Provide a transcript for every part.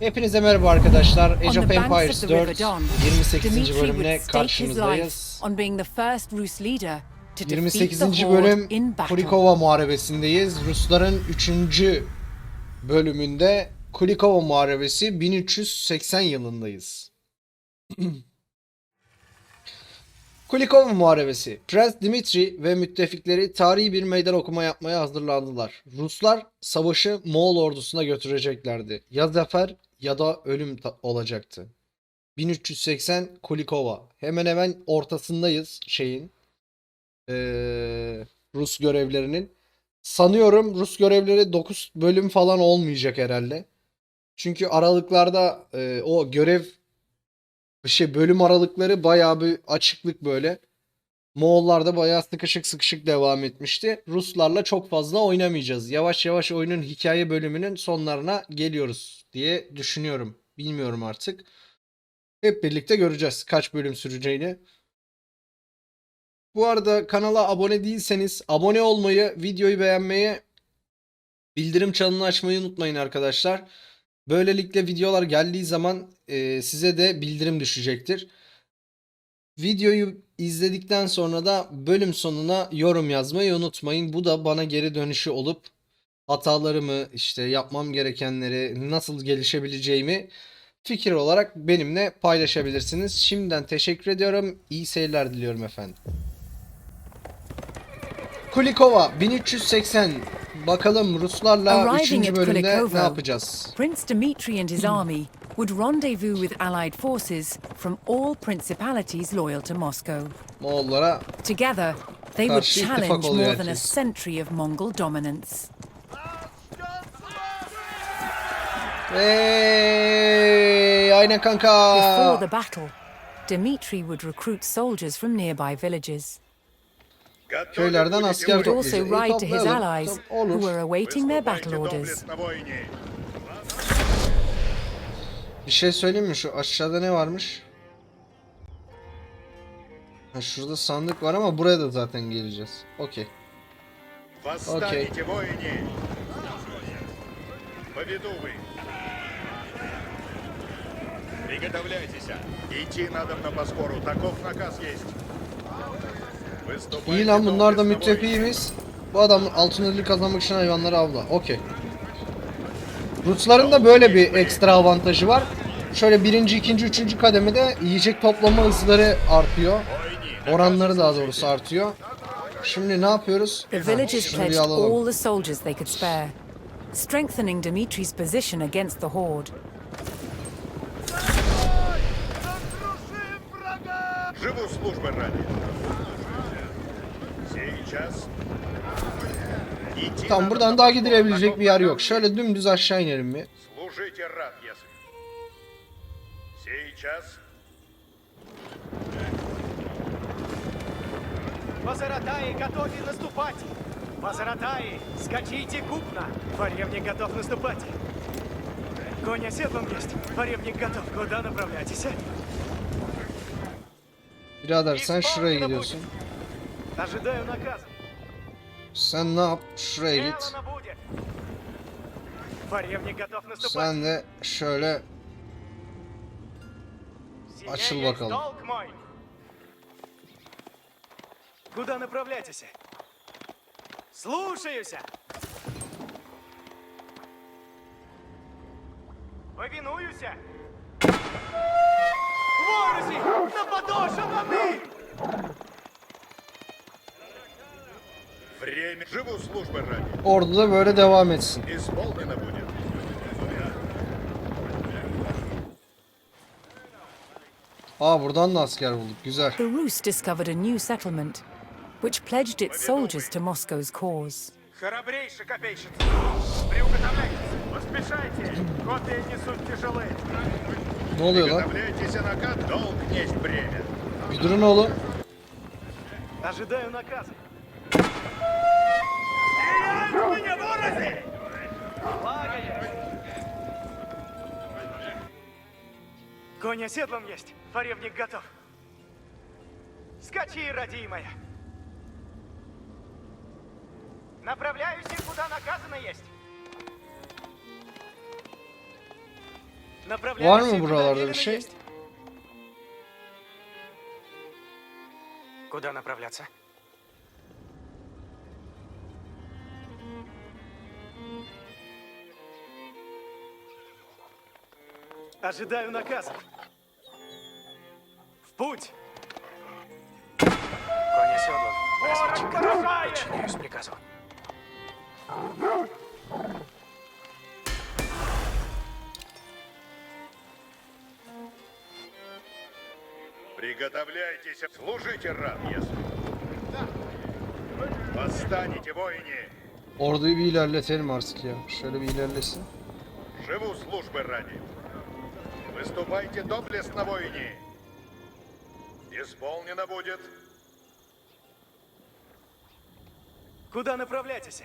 Hepinize merhaba arkadaşlar. Age of Empires of the River 4 Don, 28. Dimitri would bölümle karşınızdayız. on being the first Rus leader to defeat 28. the Horde bölüm. Kulikova Muharebesi'ndeyiz. Rusların 3. bölümünde Kulikova Muharebesi 1380 yılındayız. Kulikova Muharebesi. Prens Dimitri ve müttefikleri tarihi bir meydan okuma yapmaya hazırlandılar. Ruslar savaşı Moğol ordusuna götüreceklerdi. Ya zafer ya da ölüm olacaktı. 1380 Kulikova. Hemen hemen ortasındayız şeyin. Ee, Rus görevlerinin. Sanıyorum Rus görevleri 9 bölüm falan olmayacak herhalde. Çünkü aralıklarda e, o görev şey bölüm aralıkları bayağı bir açıklık böyle. Moğollar da bayağı sıkışık sıkışık devam etmişti. Ruslarla çok fazla oynamayacağız. Yavaş yavaş oyunun hikaye bölümünün sonlarına geliyoruz diye düşünüyorum. Bilmiyorum artık. Hep birlikte göreceğiz kaç bölüm süreceğini. Bu arada kanala abone değilseniz abone olmayı, videoyu beğenmeyi, bildirim çanını açmayı unutmayın arkadaşlar. Böylelikle videolar geldiği zaman e, size de bildirim düşecektir. Videoyu izledikten sonra da bölüm sonuna yorum yazmayı unutmayın. Bu da bana geri dönüşü olup hatalarımı, işte yapmam gerekenleri, nasıl gelişebileceğimi fikir olarak benimle paylaşabilirsiniz. Şimdiden teşekkür ediyorum. İyi seyirler diliyorum efendim. Kulikova 1380. Bakalım Ruslarla Arriving 3. at bölümde ne Kulikovo, yapacağız? Prince Dmitri and his army would rendezvous with allied forces from all principalities loyal to Moscow. Moğollara Together, they would Karşı ittifak challenge oluyor more than a herkes. century of Mongol dominance. Hey, aynen kanka. Before the battle, Dmitri would recruit soldiers from nearby villages. Köylerden He asker would also toplayacağız. İyi ride to his toplayalım. allies Tamam, who Olur. were awaiting their battle orders. Bir şey söyleyeyim mi? Şu aşağıda ne varmış? Ha, şurada sandık var ama buraya da zaten geleceğiz. Okey. Восстанете, воине! Поведу вы! Приготовляйтесь! Идти надо на Боскору, таков наказ есть. Выступайте İyi lan bunlar da доблестно, воине. müttefiğimiz. Bu adam altın ödül kazanmak için hayvanları avla. Okey. Rusların da böyle bir ekstra avantajı var. Şöyle birinci, ikinci, üçüncü kademede yiyecek toplama hızları artıyor. Oranları daha doğrusu artıyor. Şimdi ne yapıyoruz? The Ha, villagers şunu bir pledged alalım. all the soldiers they could spare, strengthening Dimitri's position against the Horde. Живу службы ради. Сейчас. Идти Tamam надо buradan на daha Боскору, gidilebilecek таков bir yer yok. наказ Şöyle dümdüz aşağı inelim mi? Служите рад, если. Сейчас. Базаратаи, готовы наступать! Базаратаи, скачите купно! Варевник готов наступать! Конь оседлан есть, варевник готов. Куда направляетесь? а? Birader sen şuraya gidiyorsun. Ожидаю наказа. Санап шейлит. Варевник готов наступать. Сане шölе. Açıl bakalım. Куда направляетесь? Слушаюсь. Повинуюсь. Ворози! На подошву воды! Живу службы ради. ordu da böyle devam etsin. Исполнено будет. Aa buradan da asker bulduk. Güzel. The Rus discovered a new settlement, which pledged its soldiers to Moscow's cause. Храбрейший копейщик! Приуготовляйтесь! Поспешайте! Копии несут тяжелые! Ne oluyor lan? Приготовляйтесь, накат, долг несть бремя. Bir durun oğlum. Ожидаю наказа! Конь оседлан есть, форевник готов. Скачи, родимая! Направляюсь, куда наказано есть. Var mı buralarda bir şey? Куда направляться? Ожидаю наказа. В путь! Конь оседлан. Разведчик. Подчиняюсь приказу. Приготовляйтесь, служите рад, если. Восстанете, воине! Orduyu bir ilerletelim artık ya. Şöyle bir ilerlesin. Живу службы ради. Выступайте доблестно, воине! Исполнено будет. Куда направляетесь?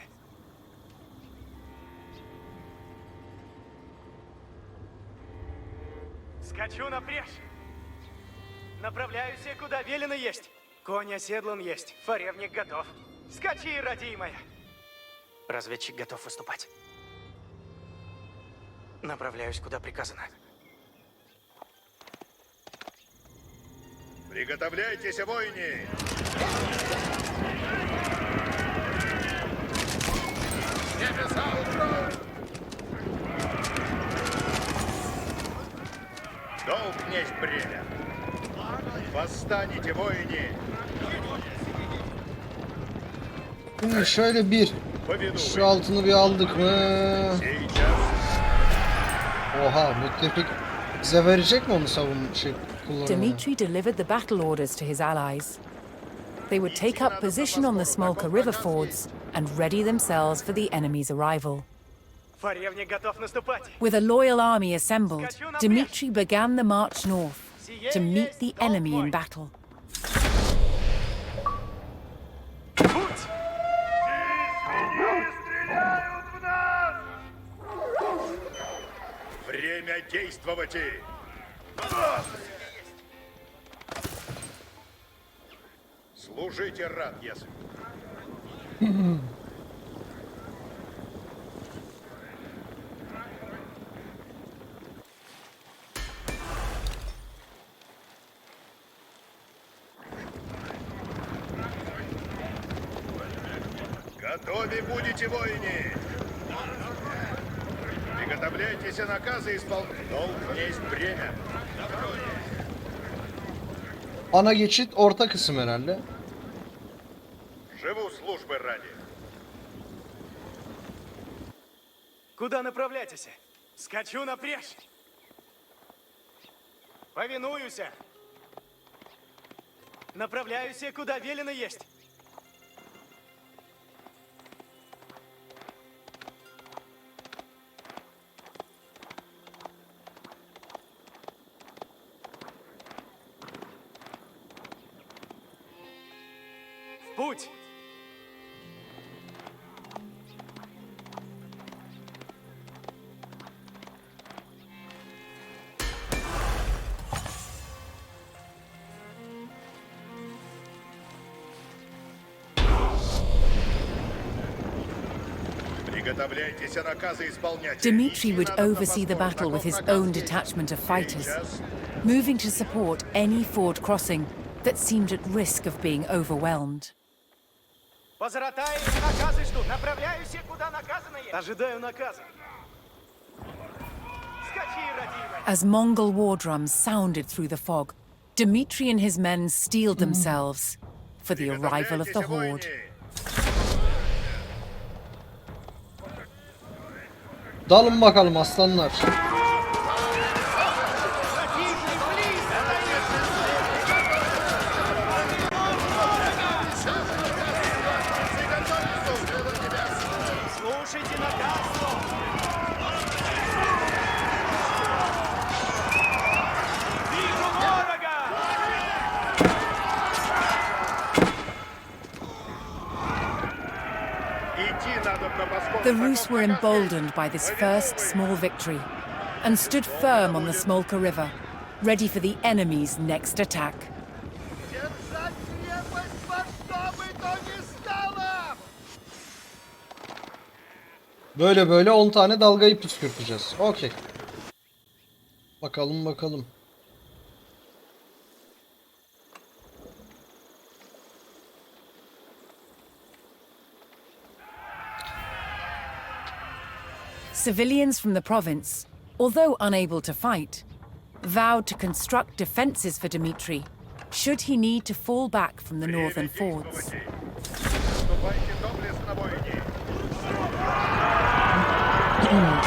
Скачу напряжь. Направляюсь, куда велено есть. Конь оседлан есть, форевник готов. Скачи, родимая. Разведчик готов выступать. Направляюсь, куда приказано. Приготовляйтесь, воине! Небеса укроют! Долг несть бремя. Восстанете, воине! Şimdi şöyle bir. Поведу Şu вы. altını bir aldık mı? Сейчас Oha müttefik bize verecek mi onu savun şey kullanımını? Dmitri delivered the battle orders to his allies. They would take up position on the Smolka River fords and ready themselves for the enemy's arrival. Форевник готов наступать. With a loyal army assembled, Dmitri began the march north to meet the enemy in battle. Путь! время действовать! Служите рад, если. Готовы будете, воине! Приготовляйтесь наказы исполнять. Долг есть бремя. Ana geçit orta kısım herhalde. Ради. Куда направляетесь? Скачу напряжь. Повинуюсь. Направляюсь, куда велено есть. Путь! Dmitri would Идти надо на oversee the Босфор, battle with таков his наказ own есть. detachment of fighters, Сейчас moving to support any ford crossing that seemed at risk of being overwhelmed. Позаратай, наказы жду. Направляюсь, куда наказано есть. Ожидаю наказа. Скачи, родимая. As Mongol war drums sounded through the fog, Dmitri and his men steeled themselves for the arrival of the Приготовляйтесь, horde. Dalın bakalım aslanlar. were emboldened by this first small victory and stood firm on the Smolka River, ready for the enemy's next attack. Böyle böyle 10 tane dalgayı püskürteceğiz. Okey. Bakalım bakalım. Civilians from the province, although unable to fight, vowed to construct defenses for Dmitri should he need to fall back from the northern forts.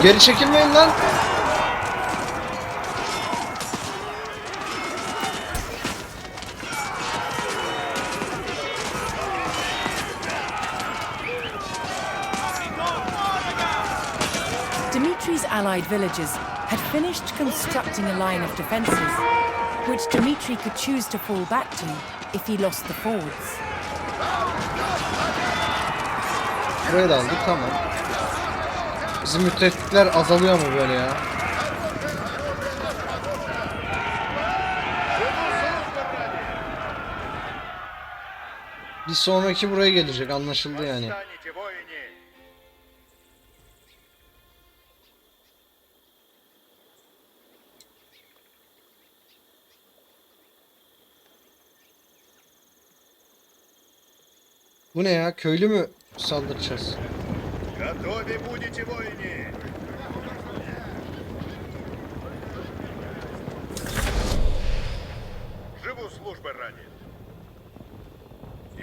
Geri çekilmeyin lan. Dimitri's allied villagers had finished constructing a line of defences, which Dimitri could choose to fall back to if he lost the fords. Burayı da aldık tamam. Bizim müttefikler azalıyor mu böyle ya? Bir sonraki buraya gelecek anlaşıldı yani. Bu ne ya? Köylü mü saldıracağız? Готове будете, воине. Живу службы ради.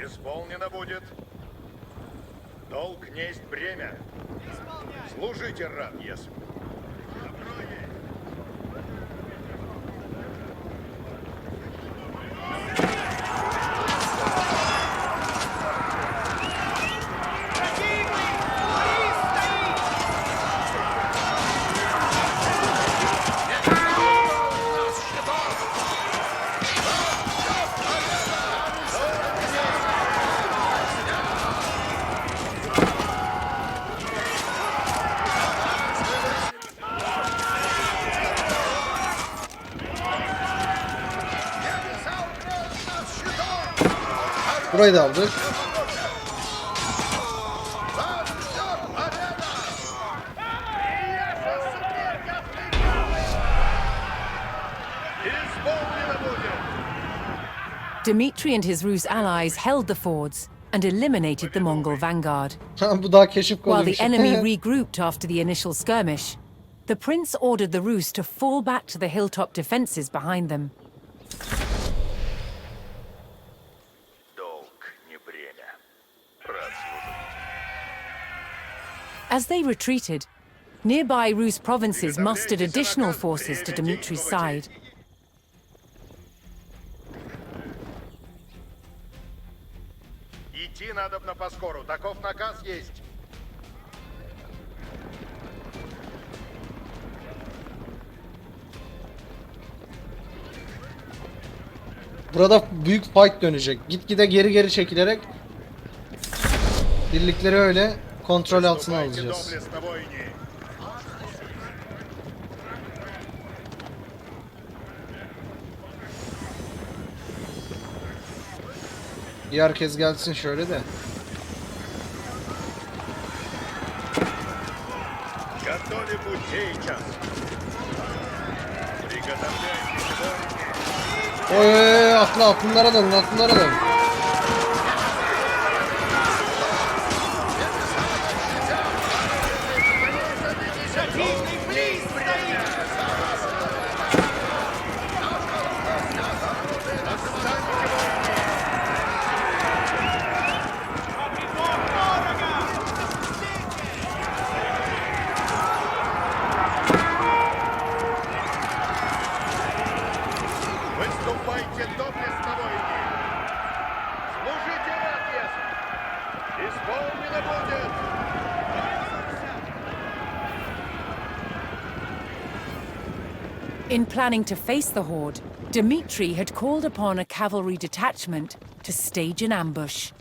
Исполнено будет. Долг несть бремя. Служите рад, если. Burayı da aldık. Dimitri and his Rus allies held the fords and eliminated the Mongol vanguard. While the enemy regrouped after the initial skirmish, the prince ordered the Rus to fall back to the hilltop defenses behind them. As they retreated, nearby Rus provinces mustered additional forces to Dimitri's side. Идти надо на поскору. Таков наказ есть. Burada büyük fight dönecek. Gitgide geri geri çekilerek birlikleri öyle kontrol altına Ступайте alacağız. доблестно, воине. Bir herkes gelsin şöyle de. Готове путь сейчас. Приготовляйтесь, воине. Oy oy, oy, atla atlılara dalın atlılara dalın. Disney, please, please. In planning to face the horde, Dmitri had called upon a cavalry detachment to stage an ambush.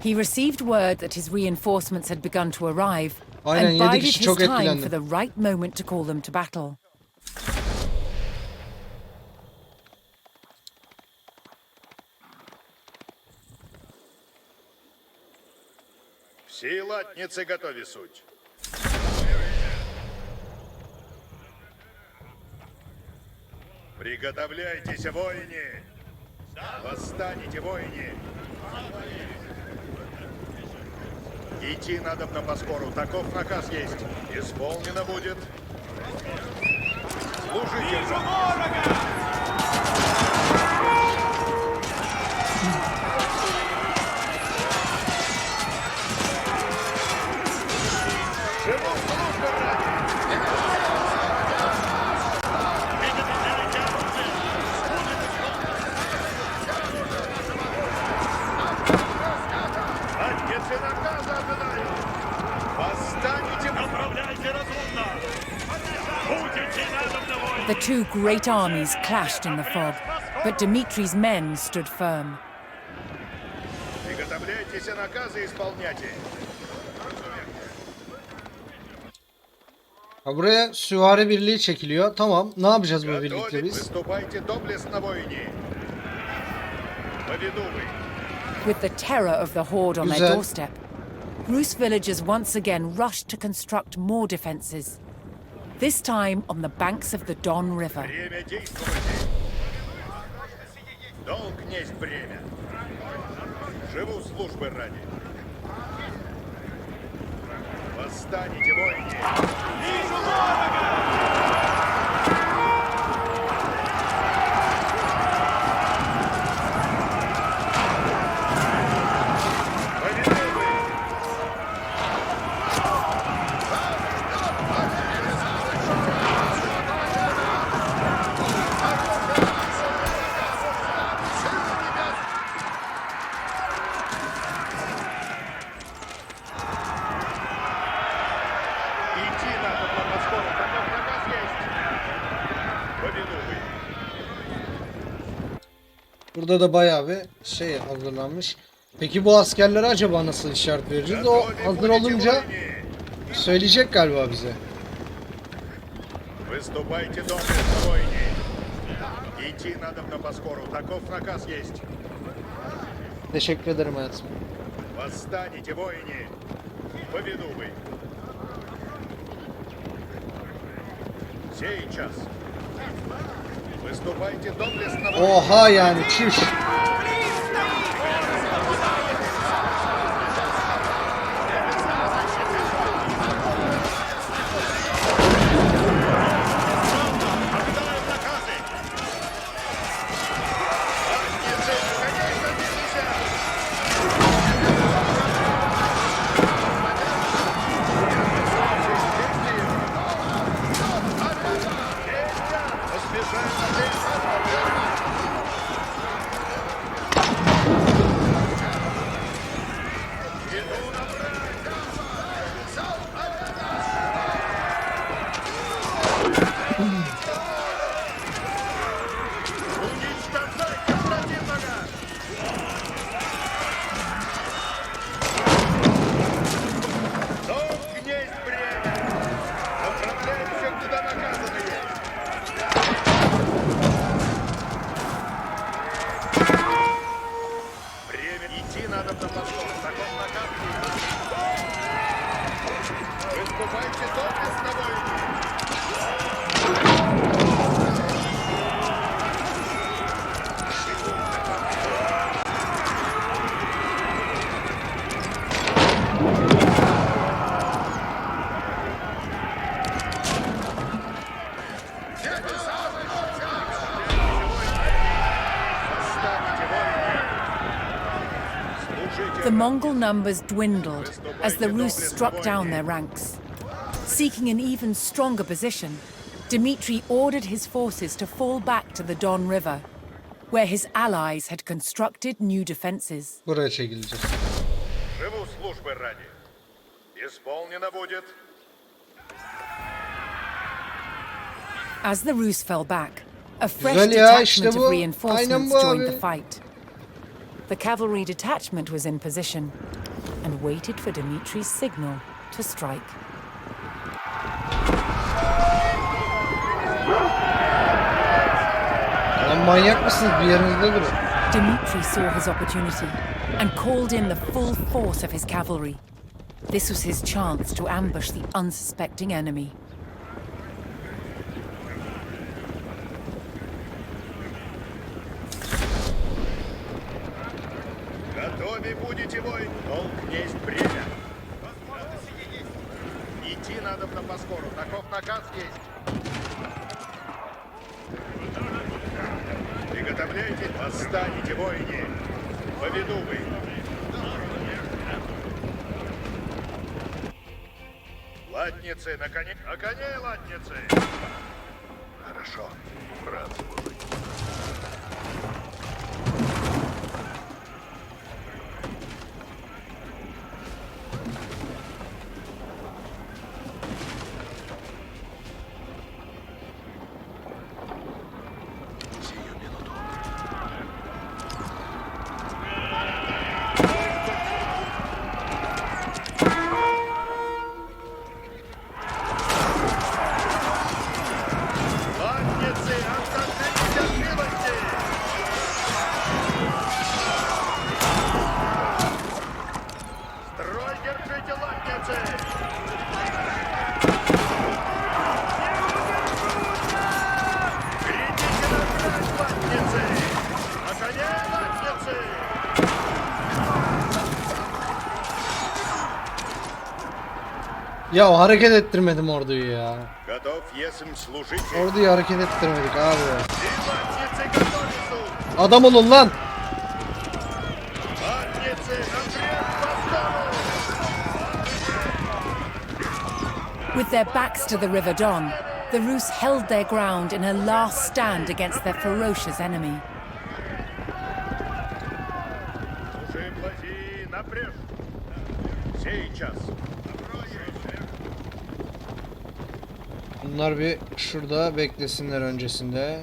He received word that his reinforcements had begun to arrive Aynen, and yedi bided kişi his çok time etkilendi. for the right moment to call them to battle. Всей латницы готове суть. Приготовляйтесь, воины! Восстанете, воины! Идти надо на поскору, таков наказ есть. Исполнено будет. Служите! Живу The two great armies clashed in the fog, but Dmitri's men stood firm. Ha buraya süvari birliği çekiliyor. Tamam. Ne yapacağız bu birlikte biz? With the terror of the horde on their Güzel. doorstep, Rus villagers once again rushed to construct more defences. This time on the banks of the Don River. Время действуйте! Долг несть Burada da bayağı bir şey hazırlanmış. Peki bu askerlere acaba nasıl işaret vereceğiz? O Готове hazır будете, olunca воине! söyleyecek galiba bize. Выступайте доблестно, воине! Идти надо на поскору, таков наказ есть! Teşekkür ederim hayatım. Восстанете, воине! Поведу вы! Сейчас! Oha yani çüş. Mongol numbers dwindled as the Rus struck down their ranks. Seeking an even stronger position, Dmitri ordered his forces to fall back to the Don River, where his allies had constructed new defenses. Buraya çekileceğiz. Живу службы ради. Исполнено будет. As the Rus fell back, a fresh Güzel ya, işte detachment bu. of reinforcements Aynen bu joined abi. the fight. The cavalry detachment was in position and waited for Dimitri's signal to strike. Lan manyak mısınız? Bir yerinizde durun. Dimitri saw his opportunity and called in the full force of his cavalry. This was his chance to ambush the unsuspecting enemy. Ya hareket ettirmedim orduyu ya. Orduyu hareket ettirmedik abi. Adam olun lan. With their backs to the River Don, the Rus held their ground in a last stand against their ferocious enemy. Bunlar bir şurada beklesinler öncesinde.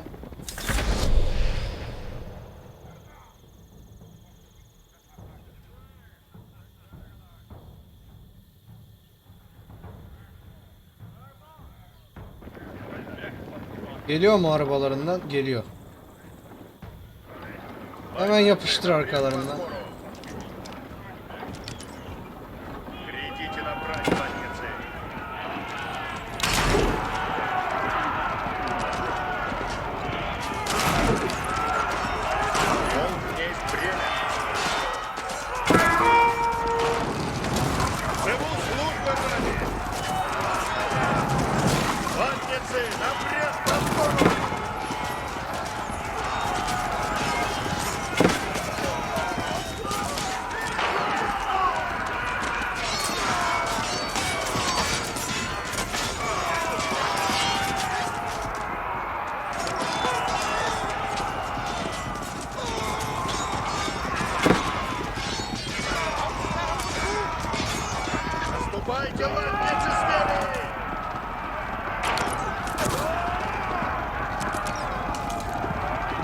Geliyor mu arabalarından? Geliyor. Hemen yapıştır arkalarından.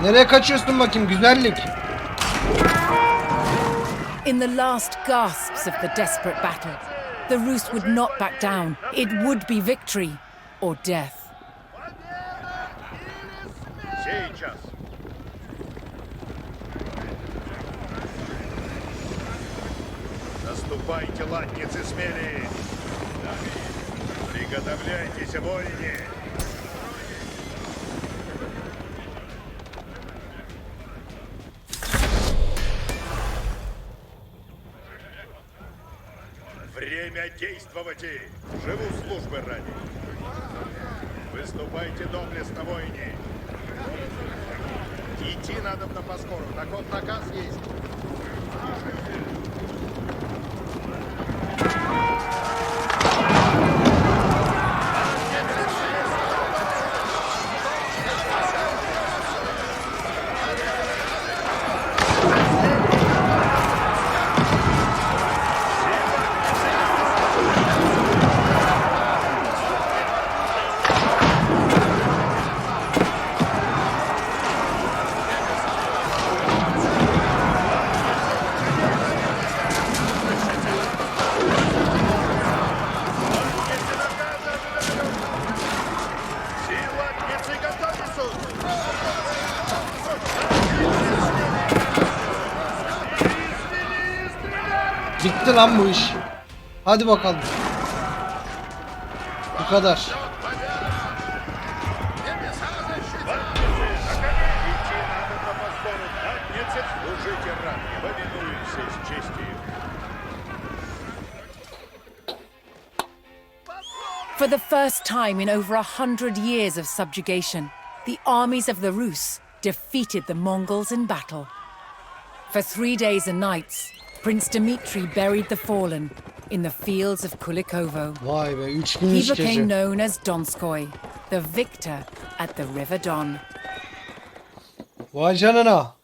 Nereye kaçıyorsun bakayım güzellik? In the last gasps of the desperate battle, the Rus would not back down. It would be victory or death. Сейчас. Наступайте, латницы, смелее! Приготовляйтесь, воине! Время действовать! Живу службы ради! Выступайте доблестно, воине! Идти надо на поскору. Таков наказ есть. Bitti lan bu iş. Hadi bakalım. Bu kadar. For the first time in over a hundred years of subjugation, the armies of the Rus defeated the Mongols in battle. For three days and nights, Prince Dmitri buried the fallen in the fields of Kulikovo. Vay be 3 gün He 3 became gece. known as Donskoy, the victor at the River Don. Vay canına.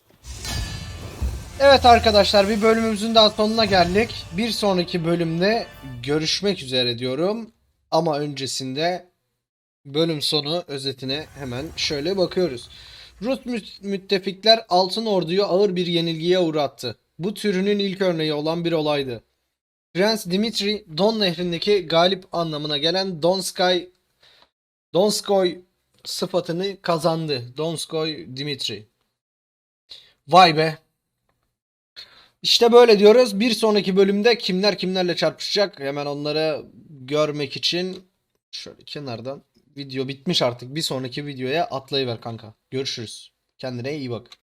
Evet arkadaşlar bir bölümümüzün daha sonuna geldik. Bir sonraki bölümde görüşmek üzere diyorum. Ama öncesinde bölüm sonu özetine hemen şöyle bakıyoruz. Rus mü- müttefikler Altın Ordu'yu ağır bir yenilgiye uğrattı. Bu türünün ilk örneği olan bir olaydı. Prens Dimitri Don nehrindeki galip anlamına gelen Donskay Donskoy sıfatını kazandı. Donskoy Dimitri. Vay be. İşte böyle diyoruz. Bir sonraki bölümde kimler kimlerle çarpışacak hemen onları görmek için şöyle kenardan video bitmiş artık. Bir sonraki videoya atlayıver kanka. Görüşürüz. Kendine iyi bak.